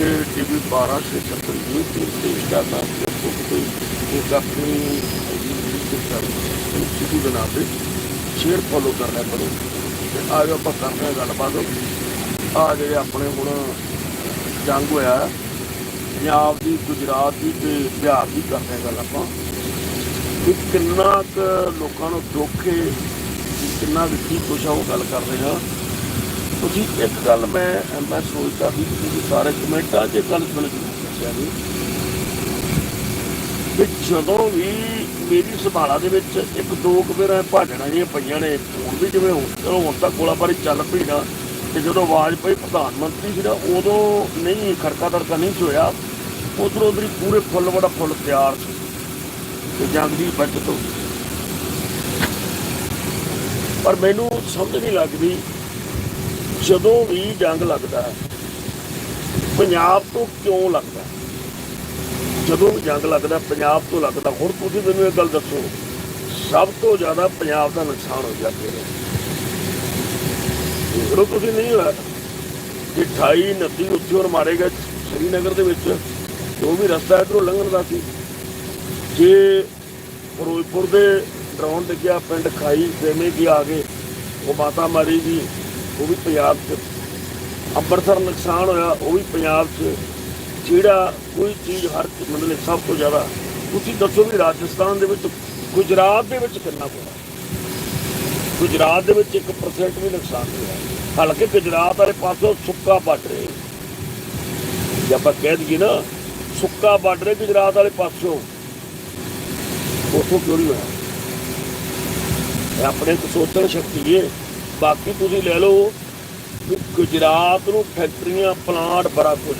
TV 12 ਸੇ 70 ਨੂੰ ਤੇ Instagram Facebook ਤੇ ਇੱਕ ਆਪਣੀ ਇੰਸਟੀਟਿਊਟ ਦੇ ਨਾਂ ਤੇ ਸ਼ੇਅਰ ਫੋਲੋ ਕਰਨਾ ਕਰੋ। ਤੇ ਆ ਜਾਓ ਆਪਾਂ ਕਰਦੇ ਹਾਂ ਗੱਲਬਾਤ। ਆ ਜਿਹੜੇ ਆਪਣੇ ਹੁਣ ਜੰਗ ਹੋਇਆ, ਪੰਜਾਬ ਦੀ, ਗੁਜਰਾਤ ਦੀ ਤੇ ਬਿਹਾਰ ਦੀ ਕਰਦੇ ਹਾਂ ਗੱਲ ਆਪਾਂ। ਕਿ ਕਿੰਨਾ ਕੁ ਲੋਕਾਂ ਨੂੰ ਦੁੱਖ ਹੈ ਕਿੰਨਾ ਕੁ ਕੀ ਕੁਛ ਆ ਉਹ ਗੱਲ ਕਰ ਰਹੇ ਹਾਂ। ਤੁਸੀਂ ਇੱਕ ਗੱਲ ਮੈਂ ਮੈਂ ਸੋਚਦਾ ਵੀ ਤੁਸੀਂ ਸਾਰੇ ਕਮੈਂਟਾਂ 'ਚ ਇਹ ਗੱਲ ਸੁਣ ਕੇ ਦੱਸਿਆ ਨਹੀਂ ਕਿ ਜਦੋਂ ਵੀ ਮੇਰੀ ਸੰਭਾਲਾ ਦੇ ਵਿੱਚ ਇੱਕ ਦੋ ਕੁ ਵਾਰ ਭਾਜਣਾ ਜਿਹੀਆਂ ਪਈਆਂ ਨੇ, ਹੁਣ ਵੀ ਜਿਵੇਂ ਹੁਣ ਹੁਣ ਤਾਂ ਗੋਲਾਬਾਰੀ ਚੱਲ ਪਈ ਨਾ, ਤੇ ਜਦੋਂ ਵਾਜਪਾਈ ਪ੍ਰਧਾਨ ਮੰਤਰੀ ਸੀ ਨਾ, ਉਦੋਂ ਨਹੀਂ ਖੜਕਾ ਦੜਕਾ ਨਹੀਂ ਸੀ ਹੋਇਆ, ਉਧਰ ਉਧਰ ਪੂਰੇ ਫੁੱਲ ਵੜਾ ਫੁੱਲ ਤਿਆਰ ਸੀ, ਤੇ ਜੰਗ ਦੀ ਬਚਤ ਹੋ ਗਈ। ਪਰ ਮੈਨੂੰ ਸਮਝ ਨਹੀਂ ਲੱਗਦੀ ਜਦੋਂ ਵੀ ਜੰਗ ਲੱਗਦਾ ਹੈ, ਪੰਜਾਬ ਤੋਂ ਕਿਉਂ ਲੱਗਦਾ ਜਦੋਂ ਵੀ ਜੰਗ ਲੱਗਦਾ ਪੰਜਾਬ ਤੋਂ ਲੱਗਦਾ ਹੁਣ ਤੁਸੀਂ ਮੈਨੂੰ ਇਹ ਗੱਲ ਦੱਸੋ, ਸਭ ਤੋਂ ਜ਼ਿਆਦਾ ਪੰਜਾਬ ਦਾ ਨੁਕਸਾਨ ਹੋ ਗਿਆ ਫਿਰ ਉਹ ਤੁਸੀਂ ਨਹੀਂ ਹੋਇਆ ਕਿ 28 29 ਉੱਥੇ ਹੋਰ ਮਾਰੇ ਗਏ ਸ੍ਰੀਨਗਰ ਦੇ ਵਿੱਚ, ਜੋ ਵੀ ਰਸਤਾ ਇਧਰੋਂ ਲੰਘਣ ਦਾ ਸੀ, ਜੇ ਫਿਰੋਜ਼ਪੁਰ ਦੇ ਡਰੋਨ ਡਿੱਗਿਆ ਪਿੰਡ ਖਾਈ ਫੇਮੇ ਕੀ ਆ ਗਏ ਉਹ ਮਾਤਾ ਮਾਰੀ ਦੀ ਉਹ ਵੀ ਪੰਜਾਬ 'ਚ ਅੰਮ੍ਰਿਤਸਰ ਨੁਕਸਾਨ ਹੋਇਆ, ਉਹ ਵੀ ਪੰਜਾਬ 'ਚ ਜਿਹੜਾ ਕੋਈ ਚੀਜ਼ ਹਰ ਮਤਲਬ ਸਭ ਤੋਂ ਜ਼ਿਆਦਾ, ਤੁਸੀਂ ਦੱਸੋ ਵੀ ਰਾਜਸਥਾਨ ਦੇ ਵਿੱਚ, ਗੁਜਰਾਤ ਦੇ ਵਿੱਚ ਕਿੰਨਾ ਹੋਇਆ? ਗੁਜਰਾਤ ਦੇ ਵਿੱਚ 1% ਵੀ ਨੁਕਸਾਨ ਹੋਇਆ। ਹਾਲਾਂਕਿ ਗੁਜਰਾਤ ਵਾਲੇ ਪਾਸੋਂ ਸੁੱਕਾ ਬਾਰਡਰ ਹੈ ਜੇ ਆਪਾਂ ਕਹਿ ਦਈਏ ਨਾ, ਸੁੱਕਾ ਬਾਰਡਰ ਹੈ ਗੁਜਰਾਤ ਵਾਲੇ ਪਾਸੋਂ, ਉੱਥੋਂ ਕਿਉਂ ਨਹੀਂ ਹੋਇਆ? ਆਪਣੇ ਇੱਕ ਸੋਚਣ ਸ਼ਕਤੀ ਹੈ। ਬਾਕੀ ਤੁਸੀਂ ਲੈ ਲਓ ਗੁਜਰਾਤ ਨੂੰ ਫੈਕਟਰੀਆਂ, ਪਲਾਂਟ ਬੜਾ ਕੁਝ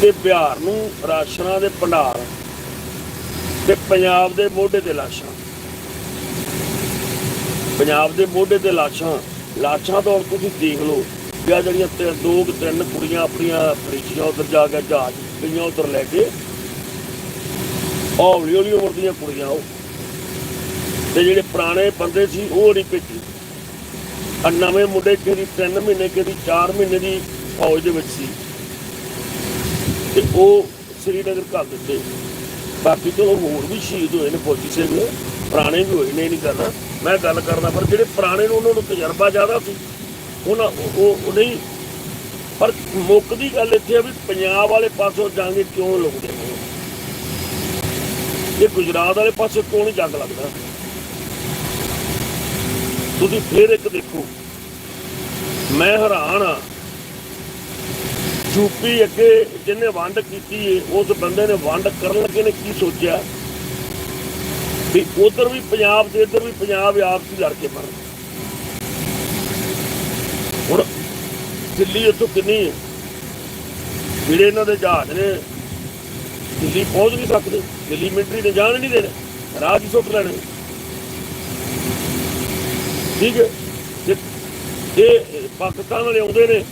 ਤੇ ਬਿਹਾਰ ਨੂੰ ਰਾਸ਼ਨਾਂ ਦੇ ਭੰਡਾਰ ਤੇ ਪੰਜਾਬ ਦੇ ਮੋਢੇ ਤੇ ਲਾਸ਼ਾਂ। ਪੰਜਾਬ ਦੇ ਮੋਢੇ ਤੇ ਲਾਸ਼ਾਂ ਲਾਸ਼ਾਂ ਤੋਂ ਤੁਸੀਂ ਦੇਖ ਲਓ ਵੀ ਆਹ ਜਿਹੜੀਆਂ ਤੇ ਦੋ ਤਿੰਨ ਕੁੜੀਆਂ ਆਪਣੀਆਂ ਫਰੀਸ਼ੀਆਂ ਉਧਰ ਜਾ ਕੇ ਜਹਾਜ਼ ਗਈਆਂ ਉਧਰ ਲੈ ਕੇ ਹੌਲੀ ਹੌਲੀ ਉਮਰ ਦੀਆਂ ਕੁੜੀਆਂ ਉਹ ਤੇ ਜਿਹੜੇ ਪੁਰਾਣੇ ਬੰਦੇ ਸੀ, ਉਹ ਨਹੀਂ ਭੇਜੀ। ਆ ਨਵੇਂ ਮੁੰਡੇ ਕਿਹਦੀ 3 ਮਹੀਨੇ ਕਿਹਦੀ 4 ਮਹੀਨੇ ਦੀ ਫੌਜ ਦੇ ਵਿੱਚ ਸੀ। ਤੇ ਉਹ ਸ੍ਰੀਨਗਰ ਘੱਲ ਦਿੱਤੇ। ਬਾਕੀ ਚਲੋ ਹੋਰ ਵੀ ਸ਼ਹੀਦ ਹੋਏ ਨੇ ਫੌਜੀ ਸਿੰਘ। ਪੁਰਾਣੇ ਵੀ ਹੋਏ ਨੇ, ਇਹ ਨਹੀਂ ਗੱਲ ਮੈਂ ਗੱਲ ਕਰਦਾ, ਪਰ ਜਿਹੜੇ ਪੁਰਾਣੇ ਨੇ ਉਹਨਾਂ ਨੂੰ ਤਜਰਬਾ ਜ਼ਿਆਦਾ ਸੀ, ਉਹਨਾਂ ਉਹ ਉਹ ਨਹੀਂ। ਪਰ ਮੁੱਕ ਦੀ ਗੱਲ ਇੱਥੇ ਆ ਵੀ ਪੰਜਾਬ ਵਾਲੇ ਪਾਸੋਂ ਜੰਗ ਕਿਉਂ ਲੁਕਦੇ ਨੇ? ਇਹ ਗੁਜਰਾਤ ਵਾਲੇ ਪਾਸੇ ਕਿਉਂ ਨਹੀਂ ਜੰਗ ਲੱਗਦਾ? ਤੁਸੀਂ ਫੇਰ ਇੱਕ ਦੇਖੋ। ਮੈਂ ਹੈਰਾਨ ਆ ਯੂਪੀ ਅੱਗੇ ਜਿਹਨੇ ਵੰਡ ਕੀਤੀ ਏ, ਉਸ ਬੰਦੇ ਨੇ ਵੰਡ ਕਰਨ ਲੱਗੇ ਨੇ ਕੀ ਸੋਚਿਆ? ਵੀ ਉਧਰ ਵੀ ਪੰਜਾਬ ਦੇ ਇੱਧਰ ਵੀ ਪੰਜਾਬ ਆਪਸੀ ਲੜ ਕੇ ਮਰਨ। ਹੁਣ ਦਿੱਲੀ ਇੱਥੋਂ ਕਿੰਨੀ ਹੈ ਜਿਹੜੇ ਇਹਨਾਂ ਦੇ ਜਹਾਜ਼ ਨੇ, ਦਿੱਲੀ ਪਹੁੰਚ ਨਹੀਂ ਸਕਦੇ। ਦਿੱਲੀ ਮਿਲਟਰੀ ਨੇ ਜਾਣ ਨਹੀਂ ਦੇਣਾ। ਰਾਜ ਹੀ ਸੁੱਟ ਲੈਣੇ? ਠੀਕ ਹੈ। ਤੇ ਇਹ ਪਾਕਿਸਤਾਨ ਵਾਲੇ ਆਉਂਦੇ ਨੇ,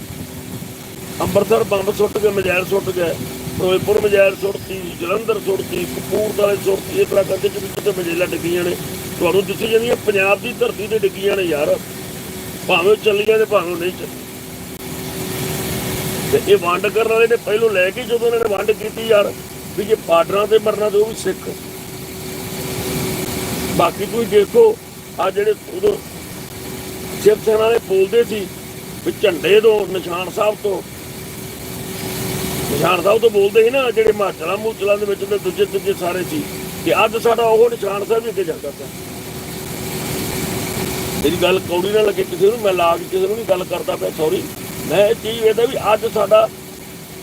ਅੰਮ੍ਰਿਤਸਰ ਬੰਬ ਸੁੱਟ ਕੇ ਮਜੈਲ ਸੁੱਟ ਗਏ ਫਿਰੋਜ਼ਪੁਰ ਮਜੈਲ ਸੁੱਟਤੀ, ਜਲੰਧਰ ਸੁੱਟਤੀ, ਕਪੂਰਥਲੇ ਸੁੱਟਤੀ, ਇਸ ਤਰ੍ਹਾਂ ਕਰਦੇ ਜਿਵੇਂ ਕਿਤੇ ਮਜੈਲਾਂ ਡਿੱਗੀਆਂ ਨੇ। ਤੁਹਾਨੂੰ ਦਿੱਤੀ ਜਾਂਦੀਆਂ, ਪੰਜਾਬ ਦੀ ਧਰਤੀ ਤੇ ਡਿੱਗੀਆਂ ਨੇ ਯਾਰ। ਭਾਵੇਂ ਚੱਲੀਆਂ ਨੇ ਭਾਵੇਂ ਨਹੀਂ ਚੱਲੀਆਂ। ਤੇ ਇਹ ਵੰਡ ਕਰਨ ਵਾਲੇ ਨੇ ਪਹਿਲੋਂ ਲੈ ਕੇ ਜਦੋਂ ਇਹਨਾਂ ਨੇ ਵੰਡ ਕੀਤੀ ਯਾਰ, ਵੀ ਜੇ ਬਾਰਡਰਾਂ ਤੇ ਮਰਨਾ ਤੇ ਉਹ ਵੀ ਸਿੱਖ। ਬਾਕੀ ਤੁਸੀਂ ਦੇਖੋ ਆ ਜਿਹੜੇ ਉਦੋਂ ਸ਼ਿਵ ਸੈਨਾ ਦੇ ਬੋਲਦੇ ਸੀ ਵੀ ਝੰਡੇ ਤੋਂ ਨਿਸ਼ਾਨ ਸਾਹਿਬ ਤੋਂ। ਨਿਸ਼ਾਨ ਸਾਹਿਬ ਤੋਂ ਬੋਲਦੇ ਸੀ ਨਾ, ਜਿਹੜੇ ਹਿਮਾਚਲਾਂ ਮੂਚਲਾਂ ਦੇ ਵਿੱਚ ਤੇ ਦੂਜੇ ਦੂਜੇ ਸਾਰੇ ਸੀ ਕਿ ਅੱਜ ਸਾਡਾ ਉਹ ਨਿਸ਼ਾਨ ਸਾਹਿਬ ਵੀ ਅੱਗੇ ਜਾਂਦਾ ਪਿਆ। ਮੇਰੀ ਗੱਲ ਕੌੜੀ ਨਾ ਲੱਗੇ, ਕਿਸੇ ਨੂੰ ਮੈਂ ਲਾ ਕੇ ਕਿਸੇ ਨੂੰ ਨਹੀਂ ਗੱਲ ਕਰਦਾ ਪਿਆ ਸੌਰੀ ਮੈਂ ਇਹ ਚੀਜ਼ ਵੇਖਦਾ ਵੀ ਅੱਜ ਸਾਡਾ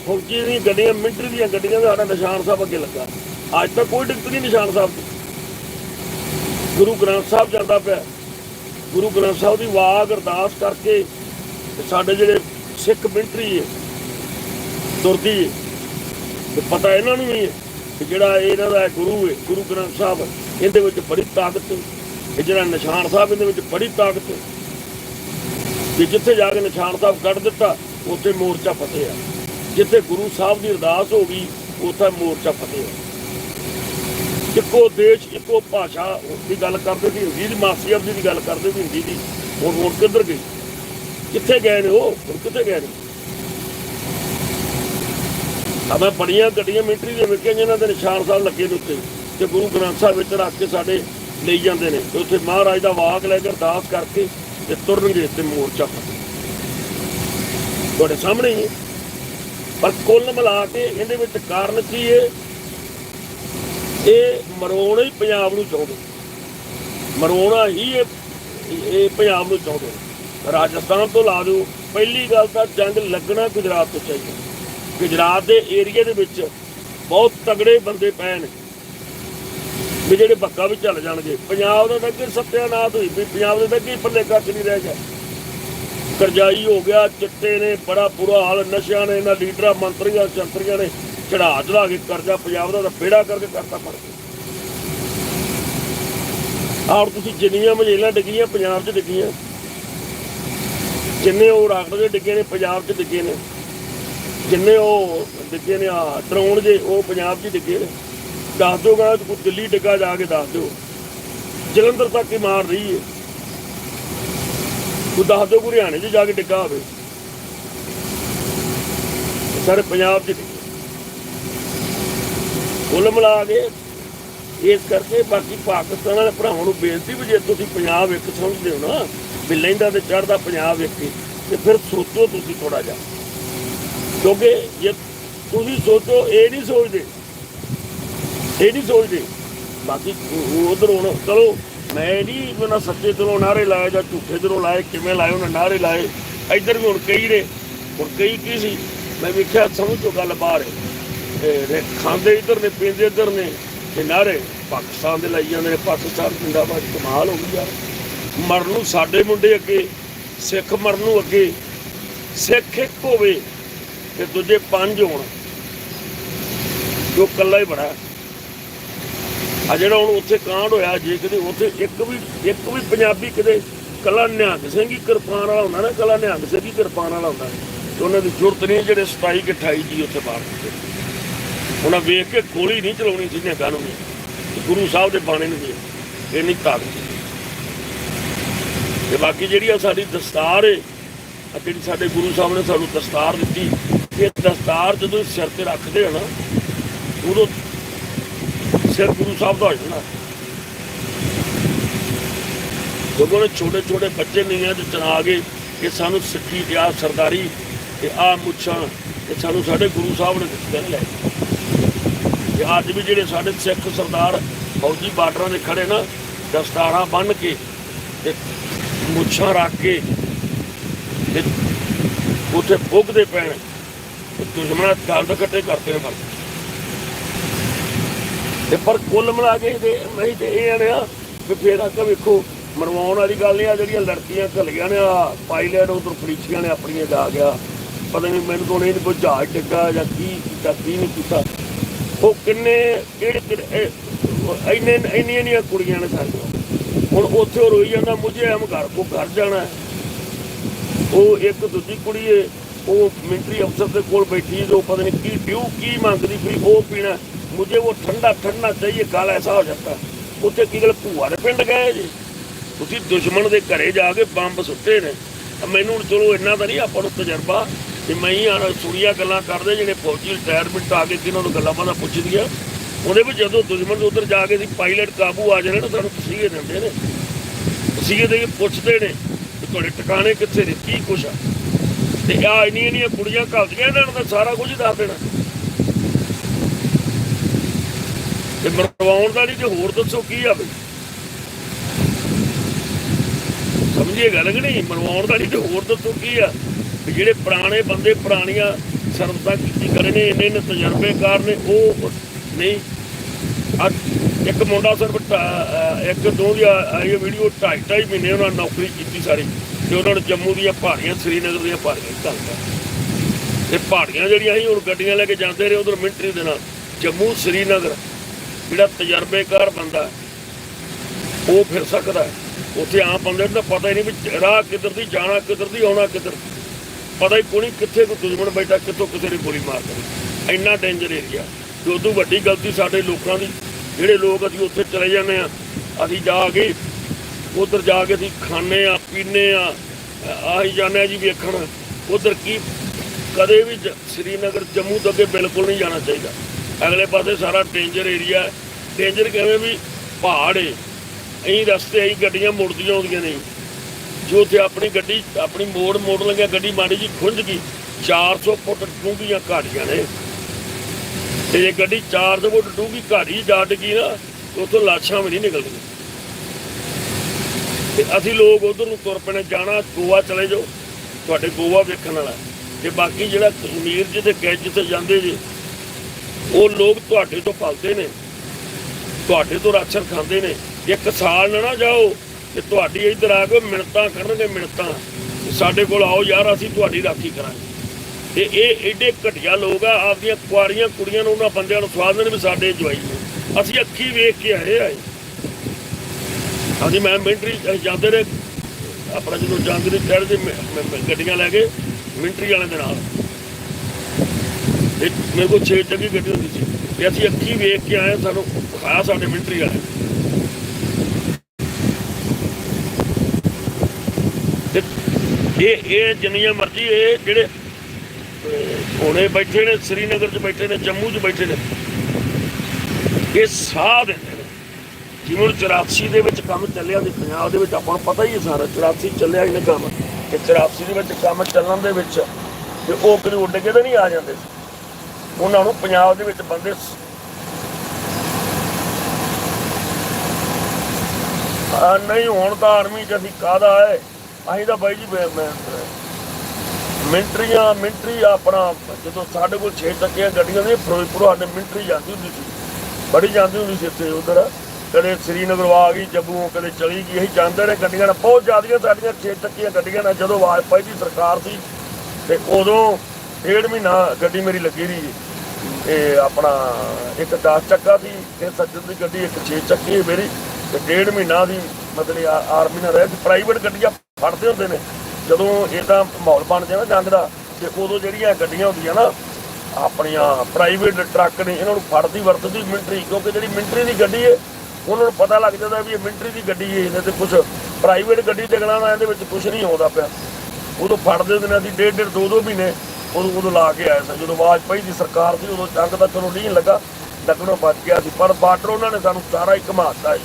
ਫੌਜੀ ਦੀਆਂ ਗੱਡੀਆਂ, ਮਿੰਟਰੀ ਦੀਆਂ ਗੱਡੀਆਂ ਦਾ ਸਾਡਾ ਨਿਸ਼ਾਨ ਸਾਹਿਬ ਅੱਗੇ ਲੱਗਾ। ਅੱਜ ਤੱਕ ਕੋਈ ਦਿੱਕਤ ਨਹੀਂ ਨਿਸ਼ਾਨ ਸਾਹਿਬ ਦੀ ਗੁਰੂ ਗ੍ਰੰਥ ਸਾਹਿਬ ਜਾਂਦਾ ਪਿਆ। ਗੁਰੂ ਗ੍ਰੰਥ ਸਾਹਿਬ ਦੀ ਵਾਗ ਅਰਦਾਸ ਕਰਕੇ ਸਾਡੇ ਜਿਹੜੇ ਸਿੱਖ ਮਿਲਟਰੀ ਹੈ ਤੁਰਦੀ ਹੈ, ਤੇ ਪਤਾ ਇਹਨਾਂ ਨੂੰ ਵੀ ਹੈ ਕਿ ਜਿਹੜਾ ਇਹਨਾਂ ਦਾ ਗੁਰੂ ਹੈ, ਗੁਰੂ ਗ੍ਰੰਥ ਸਾਹਿਬ, ਇਹਦੇ ਵਿੱਚ ਬੜੀ ਤਾਕਤ ਹੈ। ਇਹ ਜਿਹੜਾ ਨਿਸ਼ਾਨ ਸਾਹਿਬ ਇਹਦੇ ਵਿੱਚ ਬੜੀ ਤਾਕਤ ਹੈ। ਕਿ ਜਿੱਥੇ ਜਾ ਕੇ ਨਿਸ਼ਾਨ ਸਾਹਿਬ ਕੱਢ ਦਿੱਤਾ, ਉੱਥੇ ਮੋਰਚਾ ਫਤਿਹ ਆ। ਜਿੱਥੇ ਗੁਰੂ ਸਾਹਿਬ ਦੀ ਅਰਦਾਸ ਹੋ ਗਈ, ਉੱਥੇ ਮੋਰਚਾ ਫਤਿਹ ਆ। ਇੱਕੋ ਦੇਸ਼, ਇੱਕੋ ਭਾਸ਼ਾ ਦੀ ਗੱਲ ਕਰਦੇ ਸੀ, ਹਿੰਦੀ ਦੀ ਮਾਸੀ ਅਬਦੀ ਦੀ ਗੱਲ ਕਰਦੇ ਸੀ, ਹਿੰਦੀ ਦੀ। ਹੁਣ ਹੁਣ ਕਿੱਧਰ ਗਈ? ਕਿੱਥੇ ਗਏ ਨੇ ਉਹ? ਹੁਣ ਕਿੱਥੇ ਗਏ ਨੇ? ਆ ਬੜੀਆਂ ਗੱਡੀਆਂ ਮਿਲਟਰੀ ਦੇ ਵੇਖੀਆਂ ਜਿਨ੍ਹਾਂ ਦੇ ਨਿਸ਼ਾਨ ਸਾਹਿਬ ਲੱਗੇ ਨੇ ਉੱਤੇ। ਤੇ ਗੁਰੂ ਗ੍ਰੰਥ ਸਾਹਿਬ ਵਿੱਚ ਰੱਖ ਕੇ ਸਾਡੇ ਲਈ ਜਾਂਦੇ ਨੇ। ਤੇ ਉੱਥੇ ਮਹਾਰਾਜ ਦਾ ਵਾਕ ਲੈ ਕੇ ਅਰਦਾਸ ਕਰਕੇ ਤੇ ਤੁਰਨਗੇ ਤੇ ਮੋਰਚਾ ਤੁਹਾਡੇ ਸਾਹਮਣੇ ਹੀ। ਪਰ ਕੁੱਲ ਮਿਲਾ ਕੇ ਇਹਦੇ ਵਿੱਚ ਕਾਰਨ ਕੀ ਹੈ? ਇਹ ਮਰੋਣਾ ਹੀ ਪੰਜਾਬ ਨੂੰ ਚਾਹੁੰਦੇ। ਮਰੋਣਾ ਹੀ ਇਹ ਇਹ ਪੰਜਾਬ ਨੂੰ ਚਾਹੁੰਦੇ। ਨੇ। ਰਾਜਸਥਾਨ ਤੋਂ ਲਾ ਦਿਓ। ਪਹਿਲੀ ਗੱਲ ਤਾਂ ਜੰਗ ਲੱਗਣਾ ਗੁਜਰਾਤ ਤੋਂ ਚਾਹੀਦਾ। ਗੁਜਰਾਤ ਦੇ ਏਰੀਏ ਦੇ ਵਿੱਚ ਬਹੁਤ ਤਗੜੇ ਬੰਦੇ ਪਏ ਨੇ। ਵੀ ਜਿਹੜੇ ਬੱਕਾ ਵੀ ਚੱਲ ਜਾਣਗੇ। ਪੰਜਾਬ ਦਾ ਤਾਂ ਅੱਗੇ ਸੱਤਿਆਨਾਸ਼ ਹੋਈ ਵੀ ਪੰਜਾਬ ਦੇ ਤਾਂ ਕੀ ਪੱਲੇ ਕੱਖ ਨਹੀਂ ਰਹਿ ਗਿਆ ਕਰਜ਼ਾਈ ਹੋ ਗਿਆ, ਚਿੱਟੇ ਨੇ, ਬੜਾ ਬੁਰਾ ਹਾਲ, ਨਸ਼ਿਆਂ ਨੇ, ਇਹਨਾਂ ਲੀਡਰਾਂ, ਮੰਤਰੀਆਂ ਚੰਤਰੀਆਂ ਨੇ। ਚੜਾ ਚੜਾ ਕੇ ਕਰਜ਼ਾ ਪੰਜਾਬ ਦਾ ਤਾਂ ਬੇੜਾ ਕਰਕੇ ਕਰਤਾ ਪਰ ਆਹ ਤੁਸੀਂ ਜਿੰਨੀਆਂ ਮਝੇਲਾਂ ਡਿੱਗੀਆਂ ਪੰਜਾਬ 'ਚ ਡਿੱਗੀਆਂ। ਜਿੰਨੇ ਉਹ ਰਾਕਟ ਦੇ ਡਿੱਗੇ ਨੇ, ਪੰਜਾਬ 'ਚ ਡਿੱਗੇ ਨੇ। ਜਿੰਨੇ ਉਹ ਡਿੱਗੇ ਨੇ ਆ ਡਰੋਨ ਜੇ ਉਹ ਪੰਜਾਬ 'ਚ ਡਿੱਗੇ ਨੇ। ਦੱਸ ਦਿਓ ਗਾ ਕੋਈ ਦਿੱਲੀ ਡਿੱਗਾ ਜਾ ਕੇ ਦੱਸ ਦਿਓ। ਜਲੰਧਰ ਤੱਕ ਹੀ ਮਾਰ ਰਹੀ ਹੈ ਕੋਈ ਦੱਸ ਦਿਓ, ਕੋਈ ਹਰਿਆਣੇ 'ਚ ਜਾ ਕੇ ਡਿੱਗਾ ਹੋਵੇ। ਸਾਰੇ ਪੰਜਾਬ 'ਚ ਡਿੱਗੇ। ਕੁੱਲ ਮਿਲਾ ਕੇ ਇਸ ਕਰਕੇ ਬਾਕੀ ਪਾਕਿਸਤਾਨ ਵਾਲੇ ਭਰਾਵਾਂ ਨੂੰ ਬੇਨਤੀ ਵੀ ਜੇ ਤੁਸੀਂ ਪੰਜਾਬ ਇੱਕ ਸਮਝਦੇ ਹੋ ਨਾ ਵੀ ਲੈਂਦਾ ਤੇ ਚੜਦਾ ਪੰਜਾਬ ਇੱਕ ਹੀ, ਤੇ ਫਿਰ ਸੋਚੋ ਤੁਸੀਂ ਥੋੜਾ ਜਿਹਾ। ਕਿਉਂਕਿ ਜੇ ਤੁਸੀਂ ਸੋਚੋ ਇਹ ਨਹੀਂ ਸੋਚਦੇ। ਇਹ ਨਹੀਂ ਸੋਚਦੇ। ਬਾਕੀ ਉਧਰ ਹੁਣ ਚਲੋ ਮੈਂ ਨਹੀਂ ਉਹਨਾਂ ਸੱਚੇ ਦਿਲੋਂ ਨਾਰੇ ਲਾਏ ਜਾਂ ਝੂਠੇ ਦਿਲੋਂ ਲਾਏ ਕਿਵੇਂ ਲਾਏ ਉਹਨਾਂ ਨਾਰੇ ਲਾਏ। ਇੱਧਰ ਵੀ ਹੁਣ ਕਈ ਨੇ ਹੁਣ ਕਈ ਕੀ ਸੀ? ਮੈਂ ਵੇਖਿਆ ਸਮਝੋ ਗੱਲ ਬਾਹਰ ਹੈ। ਖਾਂਦੇ ਇੱਧਰ ਨੇ, ਪੀਂਦੇ ਇਧਰ ਨੇ। ਤੇ ਨਾਰੇ ਪਾਕਿਸਤਾਨ ਦੇ ਲਾਈ ਜਾਂਦੇ ਨੇ, ਪਾਕਿਸਤਾਨ ਪਿੰਡਾਂ ਜਿੰਦਾਬਾਦ ਕਮਾਲ ਹੋ ਗਈ ਯਾਰ। ਮਰਨ ਨੂੰ ਸਾਡੇ ਮੁੰਡੇ ਅੱਗੇ, ਸਿੱਖ ਮਰਨ ਨੂੰ ਅੱਗੇ, ਸਿੱਖ ਇੱਕ ਹੋਵੇ ਤੇ ਦੂਜੇ ਪੰਜ ਹੋਣ। ਜੋ ਕੱਲਾ ਹੀ ਬੜਾ। ਆ ਜਿਹੜਾ ਹੁਣ ਉੱਥੇ ਕਾਂਡ ਹੋਇਆ, ਜੇ ਕਿਤੇ ਉੱਥੇ ਇੱਕ ਵੀ ਇੱਕ ਵੀ ਪੰਜਾਬੀ ਕਿਤੇ ਕੱਲਾ ਨਿਹੰਗ ਸਿੰਘ ਹੀ ਕਿਰਪਾਨ ਵਾਲਾ ਹੁੰਦਾ ਨਾ, ਕੱਲਾ ਨਿਹੰਗ ਸਿੰਘ ਹੀ ਕਿਰਪਾਨ ਵਾਲਾ ਹੁੰਦਾ। ਤੇ ਉਹਨਾਂ ਦੀ ਜ਼ਰੂਰਤ ਨਹੀਂ ਜਿਹੜੇ 27 ਕਿ 28 ਜੀ ਉੱਥੇ ਬਾਹਰ ਦਿੱਤੇ। ਉਹਨਾਂ ਵੇਖ ਕੇ ਗੋਲੀ ਨਹੀਂ ਚਲਾਉਣੀ ਸੀ ਨਿਹੰਗਾਂ ਨੂੰ ਗੁਰੂ ਸਾਹਿਬ ਦੇ ਬਾਣੇ ਨੂੰ ਵੀ। ਇਹ ਨਹੀਂ ਤਾਕਤ। ਤੇ ਬਾਕੀ ਜਿਹੜੀ ਆ ਸਾਡੀ ਦਸਤਾਰ ਹੈ ਜਿਹੜੀ ਸਾਡੇ ਗੁਰੂ ਸਾਹਿਬ ਨੇ ਸਾਨੂੰ ਦਸਤਾਰ ਦਿੱਤੀ, ਇਹ ਦਸਤਾਰ ਜਦੋਂ ਸਿਰ ਤੇ ਰੱਖਦੇ ਆ ਨਾ, ਉਦੋਂ ਸਿਰ ਗੁਰੂ ਸਾਹਿਬ ਦਾ ਹੋ ਜਾਂਦਾ ਜਦੋਂ ਨੇ ਛੋਟੇ ਛੋਟੇ ਬੱਚੇ ਨਹੀਂ ਆ ਤੇ ਚਨਾ ਗਏ ਕਿ ਸਾਨੂੰ ਸਿੱਖੀ ਤੇ ਸਰਦਾਰੀ ਤੇ ਆ ਮੁੱਛਾਂ ਤੇ ਸਾਨੂੰ ਸਾਡੇ ਗੁਰੂ ਸਾਹਿਬ ਨੇ ਦਿੱਤੇ ਨੇ ਲੈ ਤੇ ਅੱਜ ਵੀ ਜਿਹੜੇ ਸਾਡੇ ਸਿੱਖ ਸਰਦਾਰ ਫੌਜੀ ਬਾਰਡਰਾਂ ਦੇ ਖੜੇ ਨਾ, ਦਸਤਾਰਾਂ ਬੰਨ ਕੇ ਤੇ ਮੁੱਛਾਂ ਰੱਖ ਕੇ ਤੇ ਉੱਥੇ ਫੁੱਕਦੇ ਪੈਣ, ਤੇ ਦੁਸ਼ਮਣਾਂ ਗੰਦ ਇਕੱਠੇ ਕਰਦੇ ਨੇ ਪਰ ਤੇ ਪਰ ਕੁੱਲ ਮਿਲਾ ਕੇ ਤੇ ਨਹੀਂ ਤੇ ਇਹ ਨੇ ਆ ਵੀ ਫੇਰ ਆ ਕੇ ਵੇਖੋ, ਮਰਵਾਉਣ ਵਾਲੀ ਗੱਲ ਨਹੀਂ ਆ, ਜਿਹੜੀਆਂ ਲੜਕੀਆਂ ਘਲੀਆਂ ਨੇ ਆ, ਪਾਇਲਟ, ਉਧਰ ਪੁਲਿਸੀਆਂ ਨੇ ਆਪਣੀਆਂ ਜਾ ਗਿਆ। ਪਤਾ ਨਹੀਂ ਮੈਨੂੰ ਕੋਲ ਇਹ ਕੋਈ ਜਹਾਜ਼ ਡਿੱਗਾ ਜਾਂ ਕੀ ਕੀਤਾ, ਕੀ ਨਹੀਂ ਕੀਤਾ। ਉਹ ਕਿੰਨੇ, ਕਿਹੜੇ ਇੰਨੇ, ਇੰਨੀਆਂ ਇੰਨੀਆਂ ਕੁੜੀਆਂ ਨੇ ਸਾਰੀਆਂ ਹੁਣ ਉੱਥੇ ਉਹ ਰੋਈ ਜਾਂਦਾ, ਮੁਝੇ ਹਮ ਘਰ ਕੋ ਘਰ ਜਾਣਾ ਉਹ ਇੱਕ ਦੂਜੀ ਕੁੜੀ ਏ, ਉਹ ਮਿਲਟਰੀ ਅਫਸਰ ਦੇ ਕੋਲ ਬੈਠੀ ਹੈ ਜੋ ਪਤਾ ਨਹੀਂ ਕੀ ਡਿਊ ਕੀ ਮੰਗਦੀ ਪਈ ਉਹ ਪੀਣਾ ਮੁਝੇ ਉਹ ਠੰਡਾ ਠੰਡਾ ਚਾਹੀਏ, ਕਾਲ ਐਸਾ ਹੋ ਜਾਂਦਾ ਉੱਥੇ ਕੀ ਗੱਲ, ਭੂਆ ਦੇ ਪਿੰਡ ਗਏ ਜੀ। ਤੁਸੀਂ ਦੁਸ਼ਮਣ ਦੇ ਘਰੇ ਜਾ ਕੇ ਬੰਬ ਸੁੱਟੇ ਨੇ। ਮੈਨੂੰ ਚਲੋ ਇੰਨਾ ਤਾਂ ਨਹੀਂ, ਆਪਾਂ ਨੂੰ ਤਜਰਬਾ ਤੇ ਮੈਂ ਹੀ ਆਣ ਸੁਣੀਆਂ ਗੱਲਾਂ ਕਰਦੇ ਜਿਹੜੇ ਫੌਜੀ ਰਿਟਾਇਰਮੈਂਟ ਆ ਕੇ ਕਿਹਨਾਂ ਨੂੰ ਗੱਲਾਂ ਬਾਤਾਂ ਪੁੱਛਦੀਆਂ। ਉਹਦੇ ਵਿੱਚ ਜਦੋਂ ਦੁਸ਼ਮਣ ਦੇ ਉੱਧਰ ਜਾ ਕੇ ਸੀ ਪਾਇਲਟ ਕਾਬੂ ਆ ਜਾਣੇ ਨਾ, ਸਾਨੂੰ ਤਸੀਹੇ ਦਿੰਦੇ ਨੇ। ਤਸੀਹੇ ਦੇ ਕੇ ਪੁੱਛਦੇ ਨੇ ਤੁਹਾਡੇ ਟਿਕਾਣੇ ਕਿੱਥੇ ਨੇ, ਕੀ ਕੁਛ ਆ। ਤੇ ਆ ਇੰਨੀਆਂ ਇੰਨੀਆਂ ਕੁੜੀਆਂ ਘਲਦੀਆਂ ਇਹਨਾਂ ਨੂੰ ਤਾਂ ਸਾਰਾ ਕੁਝ ਦੱਸ ਦੇਣਾ। ਤੇ ਮਰਵਾਉਣ ਦਾ ਨਹੀਂ ਤੇ ਹੋਰ ਦੱਸੋ ਕੀ ਆ ਬਈ? ਸਮਝੀਏ ਗੱਲ ਕਿ ਨਹੀਂ? ਮਰਵਾਉਣ ਦਾ ਨਹੀਂ ਤੇ ਹੋਰ ਦੱਸੋ ਕੀ ਆ? ਜਿਹੜੇ ਪੁਰਾਣੇ ਬੰਦੇ, ਪੁਰਾਣੀਆਂ ਸਰਬਤਾ ਕੀਤੀ ਕਰੇ ਨੇ, ਇੰਨੇ ਇੰਨੇ ਤਜਰਬੇਕਾਰ ਨੇ, ਉਹ ਨਹੀਂ। ਅੱਜ ਇੱਕ ਮੁੰਡਾ ਸਿਰਫ ਢਾ- ਇੱਕ ਦੋ ਦੀ ਆ- ਆਈ ਵੀਡੀਓ ਢਾਈ ਢਾਈ ਮਹੀਨੇ ਉਹਨਾਂ ਨੇ ਨੌਕਰੀ ਕੀਤੀ ਸਾਰੀ, ਤੇ ਉਹਨਾਂ ਨੂੰ ਜੰਮੂ ਦੀਆਂ ਪਹਾੜੀਆਂ, ਸ੍ਰੀਨਗਰ ਦੀਆਂ ਪਹਾੜੀਆਂ ਘਲਦਾ ਤੇ ਪਹਾੜੀਆਂ ਜਿਹੜੀਆਂ ਸੀ, ਹੁਣ ਗੱਡੀਆਂ ਲੈ ਕੇ ਜਾਂਦੇ ਰਹੇ ਉਧਰ ਮਿਲਟਰੀ ਦੇ ਨਾਲ। ਜੰਮੂ, ਸ੍ਰੀਨਗਰ, ਜਿਹੜਾ ਤਜਰਬੇਕਾਰ ਬੰਦਾ ਉਹ ਫਿਰ ਸਕਦਾ ਉੱਥੇ ਆਮ ਬੰਦੇ ਨੂੰ ਤਾਂ ਪਤਾ ਹੀ ਨਹੀਂ ਵੀ ਰਾਹ ਕਿੱਧਰ ਦੀ, ਜਾਣਾ ਕਿੱਧਰ ਦੀ, ਆਉਣਾ ਕਿੱਧਰ ਪਤਾ ਹੀ ਕੋਈ ਕਿੱਥੇ ਕੋਈ ਦੁਸ਼ਮਣ ਬੈਠਾ, ਕਿੱਥੋਂ ਕਿਸੇ ਨੇ ਗੋਲੀ ਮਾਰ ਦੇਣੀ ਇੰਨਾ ਡੇਂਜਰ ਏਰੀਆ ਤੇ ਉਦੋਂ ਵੱਡੀ ਗਲਤੀ ਸਾਡੇ ਲੋਕਾਂ ਦੀ, ਜਿਹੜੇ ਲੋਕ ਅਸੀਂ ਉੱਥੇ ਚਲੇ ਜਾਂਦੇ ਆ ਅਸੀਂ ਜਾ ਕੇ ਉਧਰ ਜਾ ਕੇ ਅਸੀਂ ਖਾਣੇ ਆ ਪੀਨੇ ਆ ਆਹੀ ਜਾਂਦੇ ਆ ਜੀ ਵੇਖਣ। ਉਧਰ ਕੀ, ਕਦੇ ਵੀ ਜ- ਸ੍ਰੀਨਗਰ, ਜੰਮੂ ਤੋਂ ਅੱਗੇ ਬਿਲਕੁਲ ਨਹੀਂ ਜਾਣਾ ਚਾਹੀਦਾ। ਅਗਲੇ ਪਾਸੇ ਸਾਰਾ ਡੇਂਜਰ ਏਰੀਆ ਡੇਂਜਰ ਕਿਵੇਂ ਵੀ ਪਹਾੜ ਏ। ਅਸੀਂ ਰਸਤੇ ਆਈ ਗੱਡੀਆਂ ਮੁੜਦੀਆਂ ਆਉਂਦੀਆਂ ਨਹੀਂ ਜੋ ਤੇ ਆਪਣੀ ਗੱਡੀ, ਆਪਣੀ ਮੋੜ ਮੋੜ ਲੰਗਿਆ ਗੱਡੀ ਮਾੜੀ ਜੀ ਖੁੰਝ ਗਈ। 400 ਫੁੱਟ ਡੂੰਘੀਆਂ ਘਾੜੀਆਂ ਨੇ। ਤੇ ਜੇ ਗੱਡੀ 400 ਫੁੱਟ ਡੂੰਘੀ ਘਾੜੀ ਜਾ ਡਿੱਗੀ ਨਾ, ਤੇ ਲਾਸ਼ਾਂ ਵੀ ਨਹੀਂ ਨਿਕਲਦੀਆਂ। ਤੇ ਅਸੀਂ ਲੋਕ ਉਧਰ ਨੂੰ ਤੁਰ ਪੈਣੇ, ਜਾਣਾ ਗੋਆ ਚਲੇ ਜਾਓ, ਤੁਹਾਡੇ ਗੋਆ ਵੇਖਣ ਵਾਲਾ। ਤੇ ਬਾਕੀ ਜਿਹੜਾ ਕਸ਼ਮੀਰ ਜਿਹਦੇ ਗੈਜ ਜਿੱਥੇ ਜਾਂਦੇ ਜੀ, ਉਹ ਲੋਕ ਤੁਹਾਡੇ ਤੋਂ ਪਲਦੇ ਨੇ, ਤੁਹਾਡੇ ਤੋਂ ਰਾਸ਼ਨ ਖਾਂਦੇ ਨੇ। ਇੱਕ ਸਾਲ ਨਾ ਜਾਓ ਤੇ ਤੁਹਾਡੀ ਇੱਧਰ ਆ ਕੇ ਮਿੰਤਾਂ ਕਰਨਗੇ ਮਿੰਤਾਂ ਸਾਡੇ ਕੋਲ ਆਓ ਯਾਰ, ਅਸੀਂ ਤੁਹਾਡੀ ਰਾਖੀ ਕਰਾਂਗੇ। ਤੇ ਇਹ ਐਡੇ ਘਟੀਆ ਲੋਕ ਆ, ਆਪਦੀਆਂ ਕੁਆਰੀਆਂ, ਕੁੜੀਆਂ ਨੂੰ ਉਹਨਾਂ ਬੰਦਿਆਂ ਨੂੰ ਸਵਾਦ ਦੇਣ ਵੀ ਸਾਡੇ ਜਵਾਈ ਨੇ। ਅਸੀਂ ਅੱਖੀ ਵੇਖ ਕੇ ਆਏ ਆਏ ਹਾਂਜੀ, ਮੈਂ ਮਿਲਟਰੀ ਜਾਂਦੇ ਨੇ ਆਪਣਾ ਜਦੋਂ ਜਾਂਦੇ ਨੇ ਚੜ੍ਹਦੇ ਮ- ਗੱਡੀਆਂ ਲੈ ਕੇ ਮਿਲਟਰੀ ਵਾਲਿਆਂ ਦੇ ਨਾਲ। ਮੇਰੇ ਕੋਲ 6 ਚੱਕੀ ਗੱਡੀ ਹੁੰਦੀ ਸੀ। ਤੇ ਅਸੀਂ ਅੱਖੀ ਵੇਖ ਕੇ ਆਏ ਸਾਨੂੰ ਖਾਇਆ ਸਾਡੇ ਮਿਲਟਰੀ ਵਾਲੇ ਇਹ ਇਹ ਜਿੰਨੀਆਂ ਮਰਜ਼ੀ ਇਹ ਜਿਹੜੇ ਅਹ, ਹੁਣੇ ਬੈਠੇ ਨੇ ਸ੍ਰੀਨਗਰ 'ਚ ਬੈਠੇ ਨੇ ਜੰਮੂ 'ਚ ਬੈਠੇ ਨੇ ਇਹ ਸਾਹ ਦਿੰਦੇ ਨੇ। ਜਿਵੇਂ ਹੁਣ 84 ਦੇ ਵਿੱਚ ਕੰਮ ਚੱਲਿਆ ਸੀ ਪੰਜਾਬ ਦੇ ਵਿੱਚ ਆਪਾਂ ਨੂੰ ਪਤਾ ਹੀ ਹੈ ਸਾਰਾ 84 ਚੱਲਿਆ ਇਹਨੇ ਕੰਮ ਕਿ 84 ਦੇ ਵਿੱਚ ਕੰਮ ਚੱਲਣ ਦੇ ਵਿੱਚ ਤੇ ਉਹ ਕਦੇ ਉੱਡ ਕੇ ਤਾਂ ਨਹੀਂ ਆ ਜਾਂਦੇ। ਉਹਨਾਂ ਨੂੰ ਪੰਜਾਬ ਦੇ ਵਿੱਚ ਬੰਦੇ ਨਹੀਂ ਹੁਣ ਤਾਂ ਆਰਮੀ ਚ ਅਸੀਂ ਕਾਦਾ ਹੈ? ਅਸੀਂ ਤਾਂ ਬਾਈ ਜੀ ਮੈਂ- ਮਿੰਟਰੀਆਂ ਮਿੰਟਰੀ ਆਪਣਾ ਜਦੋਂ ਸਾਡੇ ਕੋਲ 6 ਚੱਕੀਆਂ ਗੱਡੀਆਂ ਨੇ, ਫਿਰੋਜ਼ਪੁਰ ਸਾਡੇ ਮਿੰਟਰੀ ਜਾਂਦੀ ਹੁੰਦੀ ਸੀ। ਬੜੀ ਜਾਂਦੀ ਹੁੰਦੀ ਸੀ ਇੱਥੇ ਉਧਰ। ਕਦੇ ਸ੍ਰੀਨਗਰ ਆ ਗਈ, ਜੰਮੂ ਕਦੇ ਚਲੀ ਗਈ। ਅਸੀਂ ਜਾਂਦੇ ਰਹੇ ਗੱਡੀਆਂ ਨਾਲ। ਬਹੁਤ ਜ਼ਿਆਦੀਆਂ ਸਾਡੀਆਂ 6 ਚੱਕੀਆਂ ਗੱਡੀਆਂ ਨਾਲ ਜਦੋਂ ਵਾਜਪਾਈ ਦੀ ਸਰਕਾਰ ਸੀ, ਤੇ ਉਦੋਂ ਡੇਢ ਮਹੀਨਾ ਗੱਡੀ ਮੇਰੀ ਲੱਗੀ ਰਹੀ। ਇਹ ਆਪਣਾ ਇੱਕ 10 ਚੱਕਾ ਸੀ ਤੇ ਸੱਜਣ ਦੀ ਗੱਡੀ ਇੱਕ 6 ਚੱਕੀ ਹੈ ਮੇਰੀ। ਤੇ ਡੇਢ ਮਹੀਨਾ ਦੀ ਮਤਲਬ ਆਰਮੀ ਨਾਲ ਰਹਿ ਪ੍ਰਾਈਵੇਟ ਗੱਡੀਆਂ ਫੜਦੇ ਹੁੰਦੇ ਨੇ। ਜਦੋਂ ਇਹਦਾ ਮਾਹੌਲ ਬਣ ਜਾਏ ਨਾ ਜੰਗ ਦਾ, ਤੇ ਉਦੋਂ ਜਿਹੜੀਆਂ ਗੱਡੀਆਂ ਹੁੰਦੀਆਂ ਨਾ, ਆਪਣੀਆਂ ਪ੍ਰਾਈਵੇਟ ਟਰੱਕ ਨੇ, ਇਹਨਾਂ ਨੂੰ ਫੜਦੀ ਵਰਤਦੀ ਮਿਲਟਰੀ ਕਿਉਂਕਿ ਜਿਹੜੀ ਮਿਲਟਰੀ ਦੀ ਗੱਡੀ ਹੈ ਉਹਨਾਂ ਨੂੰ ਪਤਾ ਲੱਗ ਜਾਂਦਾ ਵੀ ਇਹ ਮਿਲਟਰੀ ਦੀ ਗੱਡੀ ਹੈ ਇਹਦੇ ਤੇ ਕੁਝ ਪ੍ਰਾਈਵੇਟ ਗੱਡੀ ਤੇ ਗਣਾ ਇਹਦੇ ਵਿੱਚ ਕੁਝ ਨਹੀਂ ਆਉਂਦਾ ਪਿਆ। ਉਦੋਂ ਫੜਦੇ ਹੁੰਦੇ ਨੇ ਅਸੀਂ, ਡੇਢ ਡੇਢ, ਦੋ ਦੋ ਮਹੀਨੇ ਉਦੋਂ ਉਦੋਂ ਲਾ ਕੇ ਆਏ ਸੀ। ਜਦੋਂ ਵਾਜਪਾਈ ਦੀ ਸਰਕਾਰ ਸੀ ਉਦੋਂ ਜੰਗ ਦਾ ਚਲੋ ਨਹੀਂ ਲੱਗਾ, ਲੱਗਣੋਂ ਬਚ ਗਿਆ ਸੀ, ਪਰ ਬਾਰਡਰ ਉਹਨਾਂ ਨੇ ਸਾਨੂੰ ਸਾਰਾ ਹੀ ਘਮਾਤਾ ਸੀ।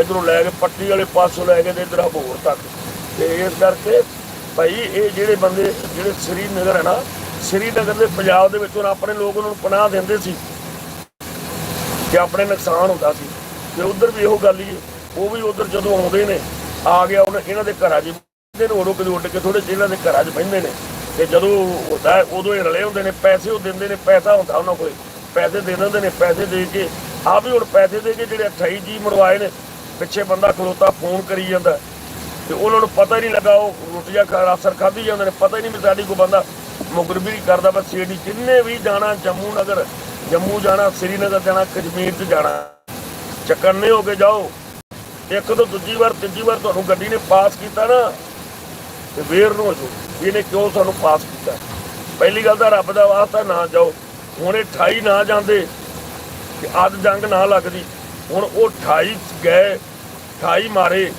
ਇਧਰੋਂ ਲੈ ਕੇ ਪੱਟੀ ਵਾਲੇ ਪਾਸੋਂ ਲੈ ਕੇ ਤੇ ਇਧਰ ਹਬੋਰ ਤੱਕ। ਤੇ ਇਸ ਕਰਕੇ ਭਾਈ, ਇਹ ਜਿਹੜੇ ਬੰਦੇ, ਜਿਹੜੇ ਸ੍ਰੀਨਗਰ ਹੈ ਨਾ ਸ੍ਰੀਨਗਰ ਦੇ ਪੰਜਾਬ ਦੇ ਵਿੱਚ ਹੁਣ ਆਪਣੇ ਲੋਕ ਉਹਨਾਂ ਨੂੰ ਪਨਾਹ ਦਿੰਦੇ ਸੀ ਕਿ ਆਪਣੇ ਨੁਕਸਾਨ ਹੁੰਦਾ ਸੀ। ਤੇ ਉਧਰ ਵੀ ਇਹੋ ਗੱਲ ਹੀ ਹੈ। ਉਹ ਵੀ ਉਧਰ ਜਦੋਂ ਆਉਂਦੇ ਨੇ, ਆ ਗਿਆ ਉਹਨਾਂ ਇਹਨਾਂ ਦੇ ਘਰਾਂ 'ਚ ਬਹਿੰਦੇ ਨੇ ਉੜੋ ਕਦੇ ਉੱਡ ਕੇ ਥੋੜੇ ਜਿਹੇ ਇਹਨਾਂ ਦੇ ਘਰਾਂ 'ਚ ਬਹਿੰਦੇ ਨੇ। ਤੇ ਜਦੋਂ ਹੁੰਦਾ ਉਦੋਂ ਇਹ ਰਲੇ ਹੁੰਦੇ ਨੇ, ਪੈਸੇ ਉਹ ਦਿੰਦੇ ਨੇ, ਪੈਸਾ ਹੁੰਦਾ ਉਹਨਾਂ ਕੋਲ। ਪੈਸੇ ਦੇ ਦਿੰਦੇ ਨੇ, ਪੈਸੇ ਦੇ ਕੇ ਆ ਵੀ ਹੁਣ ਪੈਸੇ ਦੇ ਕੇ ਜਿਹੜੇ 28 ਜੀ ਮਰਵਾਏ ਨੇ, ਪਿੱਛੇ ਬੰਦਾ ਖਲੋਤਾ, ਫੋਨ ਕਰੀ ਜਾਂਦਾ। ਤੇ ਉਹਨਾਂ ਨੂੰ ਪਤਾ ਹੀ ਨਹੀਂ ਲੱਗਾ, ਉਹ ਰੋਟੀਆਂ ਖਾ ਅਸਰ ਖਾਧੀ ਜਾਂਦੇ ਨੇ ਪਤਾ ਹੀ ਨਹੀਂ ਵੀ ਸਾਡੀ ਕੋਈ ਬੰਦਾ ਮੁਗਰਬੀ ਕਰਦਾ, ਬਸ ਸੀਡੀ ਜਿੰਨੇ ਵੀ ਜਾਣਾ ਜੰਮੂ ਨਗਰ, ਜੰਮੂ ਜਾਣਾ, ਸ੍ਰੀਨਗਰ ਜਾਣਾ, ਕਸ਼ਮੀਰ 'ਚ ਜਾਣਾ। ਚੱਕਰਨੇ ਹੋ ਕੇ ਜਾਓ। ਇੱਕ ਤੋਂ ਦੂਜੀ ਵਾਰ, ਤੀਜੀ ਵਾਰ ਤੁਹਾਨੂੰ ਗੱਡੀ ਨੇ ਪਾਸ ਕੀਤਾ ਨਾ, ਤੇ ਵੇਰ ਨੂੰ ਹੋ ਜਾਓ। ਇਹਨੇ ਕਿਉਂ ਸਾਨੂੰ ਪਾਸ ਕੀਤਾ? ਪਹਿਲੀ ਗੱਲ ਤਾਂ ਰੱਬ ਦਾ ਵਾਸਤਾ ਨਾ ਜਾਓ। ਹੁਣ ਇਹ 28 ਨਾ ਜਾਂਦੇ ਕਿ ਅੱਜ ਜੰਗ ਨਾ ਲੱਗਦੀ। ਹੁਣ ਉਹ 28 ਗਏ 28 ਮਾਰੇ।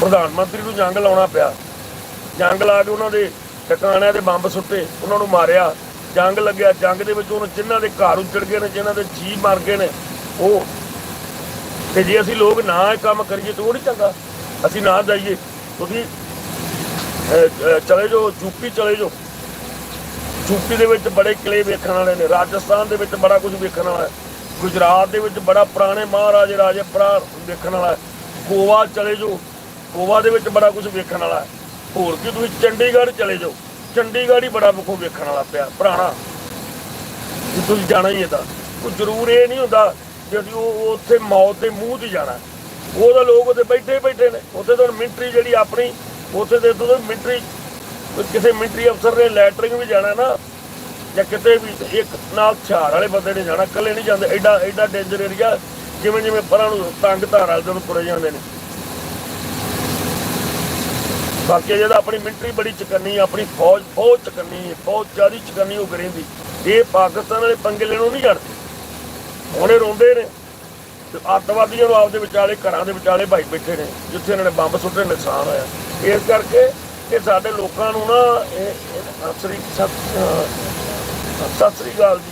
ਪ੍ਰਧਾਨ ਮੰਤਰੀ ਨੂੰ ਜੰਗ ਲਾਉਣਾ ਪਿਆ। ਜੰਗ ਲਾ ਕੇ ਉਹਨਾਂ ਦੇ ਟਿਕਾਣਿਆਂ ਤੇ ਬੰਬ ਸੁੱਟੇ, ਉਹਨਾਂ ਨੂੰ ਮਾਰਿਆ। ਜੰਗ ਲੱਗਿਆ, ਜੰਗ ਦੇ ਵਿੱਚ ਉਹਨਾਂ ਜਿਨ੍ਹਾਂ ਦੇ ਘਰ ਉੱਜੜ ਗਏ ਨੇ, ਜਿਨ੍ਹਾਂ ਦੇ ਜੀ ਮਰ ਗਏ ਨੇ, ਉਹ ਤੇ ਜੇ ਅਸੀਂ ਲੋਕ ਨਾ ਇਹ ਕੰਮ ਕਰੀਏ ਤਾਂ ਉਹ ਨਹੀਂ ਚੰਗਾ। ਅਸੀਂ ਨਾ ਜਾਈਏ। ਤੁਸੀਂ ਚਲੇ ਜਾਓ ਯੂਪੀ ਚਲੇ ਜਾਓ। ਯੂਪੀ ਦੇ ਵਿੱਚ ਬੜੇ ਕਿਲੇ ਵੇਖਣ ਵਾਲੇ ਨੇ, ਰਾਜਸਥਾਨ ਦੇ ਵਿੱਚ ਬੜਾ ਕੁਝ ਵੇਖਣ ਵਾਲਾ ਹੈ। ਗੁਜਰਾਤ ਦੇ ਵਿੱਚ ਬੜਾ ਪੁਰਾਣੇ ਮਹਾਰਾਜੇ ਰਾਜੇ ਭਰਾ ਵੇਖਣ ਵਾਲਾ ਹੈ। ਗੋਆ ਚਲੇ ਜਾਓ। ਗੋਆ ਦੇ ਵਿੱਚ ਬੜਾ ਕੁਝ ਵੇਖਣ ਵਾਲਾ ਹੋਰ ਕੀ, ਤੁਸੀਂ ਚੰਡੀਗੜ੍ਹ ਚਲੇ ਜਾਓ। ਚੰਡੀਗੜ੍ਹ ਹੀ ਬੜਾ ਮੁਖੋ ਵੇਖਣ ਵਾਲਾ ਪਿਆ, ਪੁਰਾਣਾ। ਤੁਸੀਂ ਜਾਣਾ ਹੀ ਹੈ ਤਾਂ। ਜ਼ਰੂਰ ਇਹ ਨਹੀਂ ਹੁੰਦਾ ਕਿ ਉਹ ਉੱਥੇ ਮੌਤ ਦੇ ਮੂੰਹ 'ਤੇ ਜਾਣਾ। ਉਹਦਾ ਲੋਕ ਉੱਥੇ ਬੈਠੇ ਹੀ ਬੈਠੇ ਨੇ। ਉੱਥੇ ਤਾਂ ਮਿਲਟਰੀ ਜਿਹੜੀ ਆਪਣੀ, ਉੱਥੇ ਦੇ ਦੋ ਮਿਲਟਰੀ ਕਿਸੇ ਮਿਲਟਰੀ ਅਫਸਰ ਨੇ ਲੈਟਰਿੰਗ ਵੀ ਜਾਣਾ ਨਾ, ਜਾਂ ਕਿਤੇ ਵੀ ਇੱਕ ਨਾਲ ਹਥਿਆਰ ਵਾਲੇ ਬੰਦੇ ਨੇ ਜਾਣਾ, ਇਕੱਲੇ ਨਹੀਂ ਜਾਂਦੇ। ਐਡਾ ਐਡਾ ਡੇਂਜਰ ਏਰੀਆ ਜਿਵੇਂ ਜਿਵੇਂ ਪਰਾਂ ਨੂੰ ਤੰਗ ਧਾਰ ਵਾਲੇ ਤੁਰੇ ਜਾਂਦੇ ਨੇ। ਬਾਕੀ ਜਿਹਦਾ ਆਪਣੀ ਮਿਲਟਰੀ ਬੜੀ ਚਕੰਨੀ, ਆਪਣੀ ਫੌਜ ਬਹੁਤ ਚਕੰਨੀ ਹੈ ਬਹੁਤ ਜ਼ਿਆਦਾ ਚਕੰਨੀ ਹੋ ਕਰੇਂਦੀ ਇਹ ਪਾਕਿਸਤਾਨ ਵਾਲੇ ਪੰਗੇ ਲੈਣੋਂ ਨਹੀਂ ਜਾਣਦੇ। ਹੁਣੇ ਰੋਂਦੇ ਨੇ ਤੇ ਅੱਤਵਾਦੀਆਂ ਨੂੰ ਆਪਦੇ ਵਿਚਾਲੇ, ਘਰਾਂ ਦੇ ਵਿਚਾਲੇ ਭਾਈ ਬੈਠੇ ਨੇ, ਜਿੱਥੇ ਇਹਨਾਂ ਨੇ ਬੰਬ ਸੁੱਟੇ, ਨੁਕਸਾਨ ਹੋਇਆ। ਇਸ ਕਰਕੇ ਕਰਕੇ ਸਾਡੇ ਲੋਕਾਂ ਨੂੰ ਨਾ ਇਹ ਸਤਿ ਸ੍ਰੀ ਅਕਾਲ ਜੀ।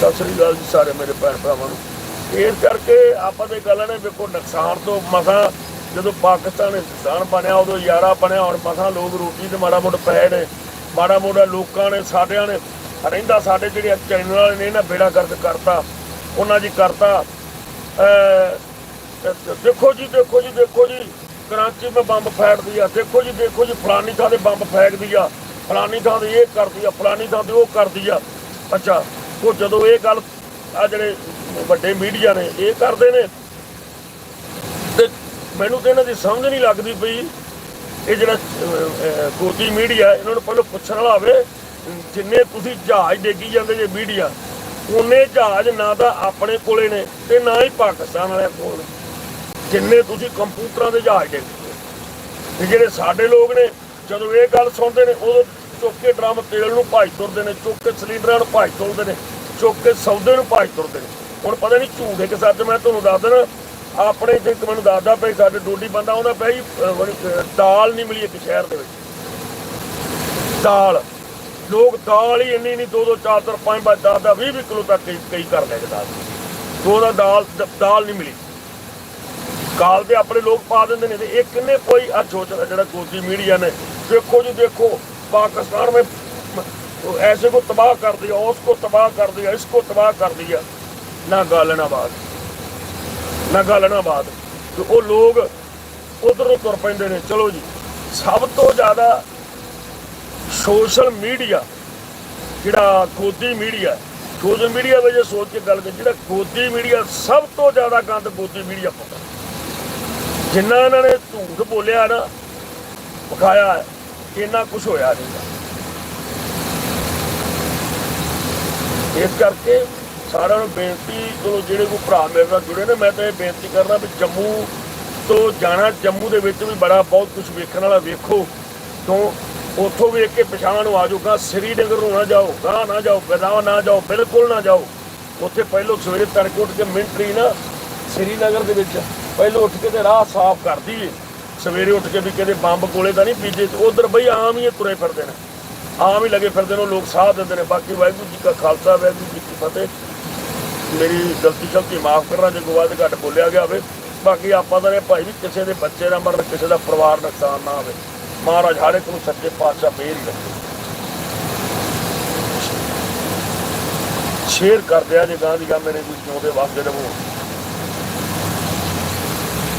ਸਤਿ ਸ੍ਰੀ ਅਕਾਲ ਜੀ ਸਾਰੇ ਮੇਰੇ ਭੈਣ ਭਰਾਵਾਂ ਨੂੰ। ਇਸ ਕਰਕੇ ਆਪਾਂ ਦੇ ਗੱਲ ਨੇ ਵੇਖੋ, ਨੁਕਸਾਨ ਤੋਂ ਮਸਾਂ ਜਦੋਂ ਪਾਕਿਸਤਾਨ ਹਿੰਦੁਸਤਾਨ ਬਣਿਆ, ਉਦੋਂ ਯਾਰਾ ਬਣਿਆ, ਹੁਣ ਮਸਾਂ ਲੋਕ ਰੋਟੀ ਤੇ ਮਾੜਾ ਮੋਟਾ ਪੈ ਨੇ, ਮਾੜਾ ਮੋਟਾ ਲੋਕਾਂ ਨੇ, ਸਾਡਿਆਂ ਨੇ, ਰਹਿੰਦਾ ਸਾਡੇ ਜਿਹੜੇ ਚੈਨਲ ਵਾਲੇ ਨੇ, ਇਹਨਾਂ ਬੇੜਾ ਗਰਦ ਕਰਤਾ, ਉਹਨਾਂ ਜੀ ਕਰਤਾ। ਦੇਖੋ ਜੀ ਦੇਖੋ ਜੀ ਦੇਖੋ ਜੀ, ਕਰਾਚੀ ਮੈਂ ਬੰਬ ਫੈੜਦੀ ਆ, ਦੇਖੋ ਜੀ ਦੇਖੋ ਜੀ, ਫਲਾਨੀ ਥਾਂ ਤੇ ਬੰਬ ਫੈਕਦੀ ਆ, ਫਲਾਨੀ ਥਾਂ ਤੇ ਇਹ ਕਰਦੀ ਆ, ਫਲਾਨੀ ਥਾਂ ਤੇ ਉਹ ਕਰਦੀ ਆ। ਅੱਛਾ ਉਹ ਜਦੋਂ ਇਹ ਗੱਲ ਆ ਜਿਹੜੇ ਵੱਡੇ ਮੀਡੀਆ ਨੇ, ਇਹ ਕਰਦੇ ਨੇ, ਤੇ ਮੈਨੂੰ ਤੇ ਇਹਨਾਂ ਦੀ ਸਮਝ ਨਹੀਂ ਲੱਗਦੀ ਪਈ ਇਹ ਜਿਹੜਾ ਕੋਟੀ ਮੀਡੀਆ, ਇਹਨਾਂ ਨੂੰ ਪਹਿਲਾਂ ਪੁੱਛਣ ਵਾਲਾ ਹੋਵੇ, ਜਿੰਨੇ ਤੁਸੀਂ ਜਹਾਜ਼ ਡੇਗੀ ਜਾਂਦੇ ਜੇ ਮੀਡੀਆ, ਉਹਨੇ ਜਹਾਜ਼ ਨਾ ਤਾਂ ਆਪਣੇ ਕੋਲੇ ਨੇ ਤੇ ਨਾ ਹੀ ਪਾਕਿਸਤਾਨ ਵਾਲਿਆਂ ਕੋਲ ਨੇ। ਜਿੰਨੇ ਤੁਸੀਂ ਕੰਪਿਊਟਰਾਂ ਦੇ ਜਹਾਜ਼ ਡੇਗਦੇ ਤੇ ਜਿਹੜੇ ਸਾਡੇ ਲੋਕ ਨੇ, ਜਦੋਂ ਇਹ ਗੱਲ ਸੁਣਦੇ ਨੇ, ਉਦੋਂ ਚੁੱਕ ਕੇ ਡਰਮ ਤੇਲ ਨੂੰ ਭਾਜ ਤੁਰਦੇ ਨੇ, ਚੁੱਕ ਕੇ ਸਿਲੰਡਰਾਂ ਨੂੰ ਭਾਜ ਤੁਰਦੇ ਨੇ, ਚੁੱਕ ਕੇ ਸੌਦੇ ਨੂੰ ਭਾਜ ਤੁਰਦੇ ਨੇ। ਹੁਣ ਪਤਾ ਨਹੀਂ ਝੂਠ ਹੈ ਕਿ ਸੱਚ ਮੈਂ ਤੁਹਾਨੂੰ ਦੱਸ ਦੇਣਾ ਆਪਣੇ ਇੱਥੇ ਇੱਕ ਮੈਨੂੰ ਦੱਸਦਾ ਪਿਆ ਸਾਡੇ ਡੋਡੀ ਬੰਦਾ ਉਹਦਾ ਪਿਆ ਜੀ ਦਾਲ ਨਹੀਂ ਮਿਲੀ ਇੱਕ ਸ਼ਹਿਰ ਦੇ ਵਿੱਚ। ਦਾਲ। ਲੋਕ ਦਾਲ ਹੀ ਇੰਨੀ ਨਹੀਂ ਦੋ ਦੋ ਚਾਰ ਚਾਰ ਪੰਜ ਪੰਜ ਦਸ ਦਾ 20 20 ਕਿਲੋ ਤੱਕ ਕਈ ਕਈ ਕਰ ਲੈ ਕੇ ਦਾਲ। ਦੋ ਦਾ ਦਾਲ, ਦ- ਦਾਲ ਨਹੀਂ ਮਿਲੀ। ਕਾਲ ਦੇ ਆਪਣੇ ਲੋਕ ਪਾ ਦਿੰਦੇ ਨੇ ਤੇ ਇਹ ਕਿੰਨੇ ਕੋਈ ਆ ਛੋਟਾ ਜਿਹੜਾ ਗੋਦੀ ਮੀਡੀਆ ਨੇ, ਦੇਖੋ ਜੀ, ਦੇਖੋ। पाकिस्तान में तो ऐसे को तबाह कर दिया उसको तबाह कर दिया इसको तबाह कर दिया ना गालनाबाद ਨਾ ਗਾਲਣਾਬਾਦ ਤੇ ਉਹ ਲੋਕ ਉਧਰੋਂ ਤੁਰ ਪੈਂਦੇ ਨੇ। ਚਲੋ ਜੀ, ਸਭ ਤੋਂ ਜ਼ਿਆਦਾ ਸੋਸ਼ਲ ਮੀਡੀਆ, ਜਿਹੜਾ ਗੋਦੀ ਮੀਡੀਆ, ਸੋਸ਼ਲ ਮੀਡੀਆ ਵਜੇ ਸੋਚ ਕੇ ਗੱਲ ਕਰ ਜਿਹੜਾ ਗੋਦੀ ਮੀਡੀਆ ਸਭ ਤੋਂ ਜ਼ਿਆਦਾ ਗੰਦ ਗੋਦੀ ਮੀਡੀਆ ਪਾਉਂਦਾ ਜਿੰਨਾ ਇਹਨਾਂ ਨੇ ਝੂਠ ਬੋਲਿਆ ਨਾ ਪਕਾਇਆ ਇੰਨਾ ਕੁਝ ਹੋਇਆ ਨਹੀਂ ਇਸ ਕਰਕੇ ਸਾਰਿਆਂ ਨੂੰ ਬੇਨਤੀ, ਚਲੋ ਜਿਹੜੇ ਕੋ ਭਰਾ ਮੇਰੇ ਨਾਲ ਜੁੜੇ ਨੇ, ਮੈਂ ਤਾਂ ਇਹ ਬੇਨਤੀ ਕਰਦਾ ਵੀ ਜੰਮੂ ਤੋਂ ਜਾਣਾ, ਜੰਮੂ ਦੇ ਵਿੱਚ ਵੀ ਬੜਾ ਬਹੁਤ ਕੁਝ ਵੇਖਣ ਵਾਲਾ ਵੇਖੋ। ਤੋਂ ਉੱਥੋਂ ਵੇਖ ਕੇ ਪਛਾਣ ਨੂੰ ਆ ਜਾਊਗਾ ਸ੍ਰੀਨਗਰ ਨੂੰ ਨਾ ਜਾਓ ਗਾਂ ਨਾ ਜਾਓ ਬਦਾਵਾ ਨਾ ਜਾਓ, ਬਿਲਕੁਲ ਨਾ ਜਾਓ। ਉੱਥੇ ਪਹਿਲੋਂ ਸਵੇਰੇ ਤੜਕੇ ਉੱਠ ਕੇ ਮਿੰਟਰੀ ਨਾ ਸ੍ਰੀਨਗਰ ਦੇ ਵਿੱਚ, ਪਹਿਲੋਂ ਉੱਠ ਕੇ ਤੇ ਰਾਹ ਸਾਫ਼ ਕਰਦੀ ਏ ਸਵੇਰੇ ਉੱਠ ਕੇ ਵੀ ਕਹਿੰਦੇ ਬੰਬ ਕੋਲੇ ਤਾਂ ਨਹੀਂ ਬੀਜੇ ਉਧਰ ਬਈ ਆਮ ਹੀ ਤੁਰੇ ਫਿਰਦੇ ਨੇ। ਆਮ ਹੀ ਲੱਗੇ ਫਿਰਦੇ ਨੇ, ਉਹ ਲੋਕ ਸਾਹ ਦਿੰਦੇ ਨੇ। ਬਾਕੀ ਵਾਹਿਗੁਰੂ ਜੀ ਕਾ ਖਾਲਸਾ, ਵਾਹਿਗੁਰੂ ਜੀ ਕੀ ਫਤਿਹ। ਮੇਰੀ ਗਲਤੀ ਸ਼ਲਤੀ ਮਾਫ ਕਰਨਾ, ਜੇ ਗੋਆ ਤੇ ਘੱਟ ਬੋਲਿਆ ਗਿਆ ਹੋਵੇ। ਬਾਕੀ ਆਪਾਂ ਤਾਂ ਨੇ ਭਾਈ ਵੀ ਕਿਸੇ ਦੇ ਬੱਚੇ ਦਾ ਮਰਨ, ਕਿਸੇ ਦਾ ਪਰਿਵਾਰ ਨੁਕਸਾਨ ਨਾ ਹੋਵੇ। ਮਹਾਰਾਜ ਹਰ ਇੱਕ ਨੂੰ ਸੱਚੇ ਪਾਤਸ਼ਾਹ ਮਿਹਰ ਹੀ ਰੱਖੇ ਸ਼ੇਅਰ ਕਰ ਦਿਆ ਜੇ ਗਾਂ ਦੀ ਗਾਂ ਮੇਰੇ ਕੋਈ ਜਿਉਂਦੇ ਵਾਸਤੇ ਰਹੋ